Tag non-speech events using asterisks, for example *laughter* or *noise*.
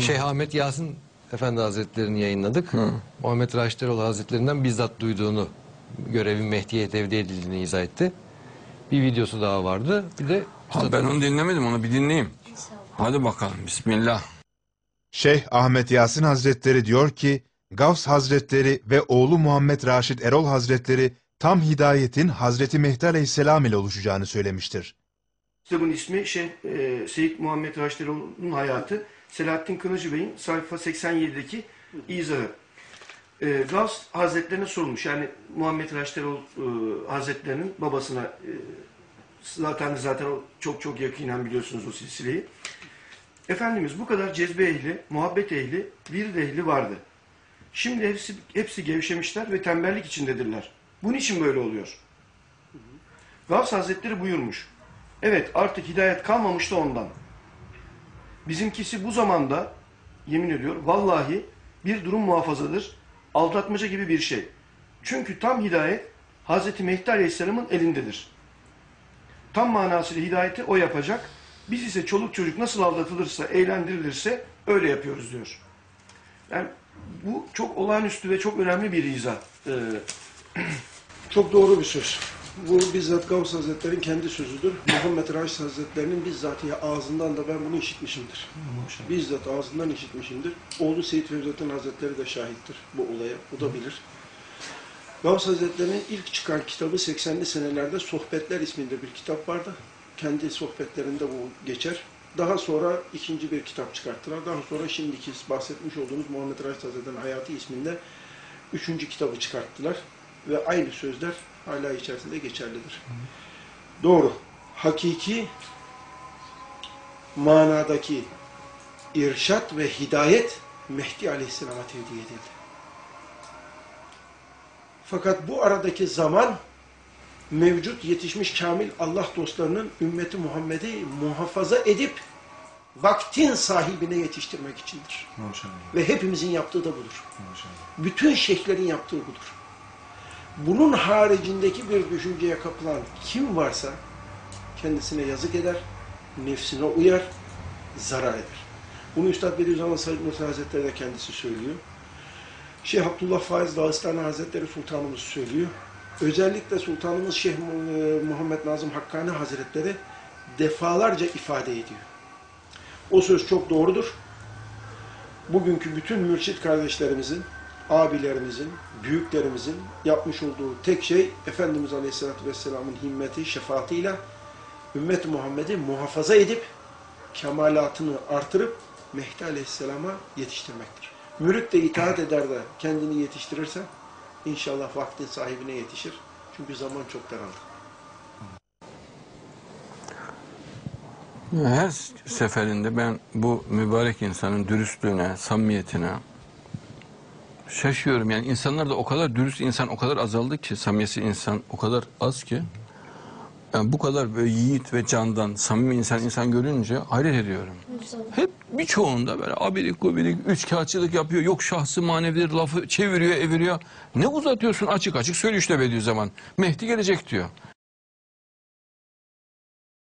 Şeyh Ahmet Yasin Efendi Hazretleri'ni yayınladık. Muhammed Raşit Erol Hazretlerinden bizzat duyduğunu, görevin Mehdi'ye tevdi edildiğini izah etti. Bir videosu daha vardı. Bir de Ha, ben onu dinlemedim onu bir dinleyeyim. Hadi bakalım bismillah. Şeyh Ahmet Yasin Hazretleri diyor ki, Gavs Hazretleri ve oğlu Muhammed Raşid Erol Hazretleri tam hidayetin Hazreti Mehdi Aleyhisselam ile oluşacağını söylemiştir. Kitabın ismi şey, e, Seyyid Muhammed Raşideroğlu'nun hayatı. Selahattin Kınıcı Bey'in sayfa 87'deki izahı. E, Gavs Hazretlerine sorulmuş. Yani Muhammed Raşideroğlu e, Hazretlerinin babasına e, zaten zaten çok çok yakinen biliyorsunuz o silsileyi. Efendimiz bu kadar cezbe ehli, muhabbet ehli, virid ehli vardı. Şimdi hepsi, hepsi gevşemişler ve tembellik içindedirler. Bunun için böyle oluyor. Gavs Hazretleri buyurmuş. Evet artık hidayet kalmamıştı ondan. Bizimkisi bu zamanda yemin ediyor vallahi bir durum muhafazadır. Aldatmaca gibi bir şey. Çünkü tam hidayet Hazreti Mehdi Aleyhisselam'ın elindedir. Tam manasıyla hidayeti o yapacak. Biz ise çoluk çocuk nasıl aldatılırsa, eğlendirilirse öyle yapıyoruz diyor. Yani bu çok olağanüstü ve çok önemli bir izah. Ee, *clears throat* Çok doğru bir söz. Bu bizzat Gavs Hazretleri'nin kendi sözüdür. Muhammed Raşid Hazretleri'nin bizzat ya ağzından da ben bunu işitmişimdir. Bizzat ağzından işitmişimdir. Oğlu Seyyid Fevzettin Hazretleri de şahittir bu olaya. O da bilir. Gavs Hazretleri'nin ilk çıkan kitabı 80'li senelerde Sohbetler isminde bir kitap vardı. Kendi sohbetlerinde bu geçer. Daha sonra ikinci bir kitap çıkarttılar. Daha sonra şimdiki bahsetmiş olduğumuz Muhammed Raşid Hazretleri'nin Hayatı isminde üçüncü kitabı çıkarttılar. Ve aynı sözler hala içerisinde geçerlidir. Doğru. Hakiki manadaki irşat ve hidayet Mehdi Aleyhisselam'a tevdi edildi. Fakat bu aradaki zaman mevcut yetişmiş kamil Allah dostlarının ümmeti Muhammed'i muhafaza edip vaktin sahibine yetiştirmek içindir. Ve hepimizin yaptığı da budur. Bütün şeyhlerin yaptığı budur. Bunun haricindeki bir düşünceye kapılan kim varsa kendisine yazık eder, nefsine uyar, zarar eder. Bunu Üstad Bediüzzaman Said Nursi Hazretleri de kendisi söylüyor. Şeyh Abdullah Faiz Dağıstani Hazretleri Sultanımız söylüyor. Özellikle Sultanımız Şeyh Mu- Muhammed Nazım Hakkani Hazretleri defalarca ifade ediyor. O söz çok doğrudur. Bugünkü bütün mürşit kardeşlerimizin, abilerimizin, büyüklerimizin yapmış olduğu tek şey Efendimiz Aleyhisselatü Vesselam'ın himmeti, şefaatiyle ümmet Muhammed'i muhafaza edip kemalatını artırıp Mehdi Aleyhisselam'a yetiştirmektir. Mürit de itaat eder de kendini yetiştirirse inşallah vaktin sahibine yetişir. Çünkü zaman çok daraldı. Her seferinde ben bu mübarek insanın dürüstlüğüne, samimiyetine şaşıyorum. Yani insanlar da o kadar dürüst insan o kadar azaldı ki, samimiyetsiz insan o kadar az ki. Yani bu kadar böyle yiğit ve candan, samimi insan insan görünce hayret ediyorum. Hep birçoğunda böyle abilik gubilik, üç kağıtçılık yapıyor. Yok şahsı manevidir lafı çeviriyor, eviriyor. Ne uzatıyorsun açık açık söyle işte Bediüzzaman. Mehdi gelecek diyor.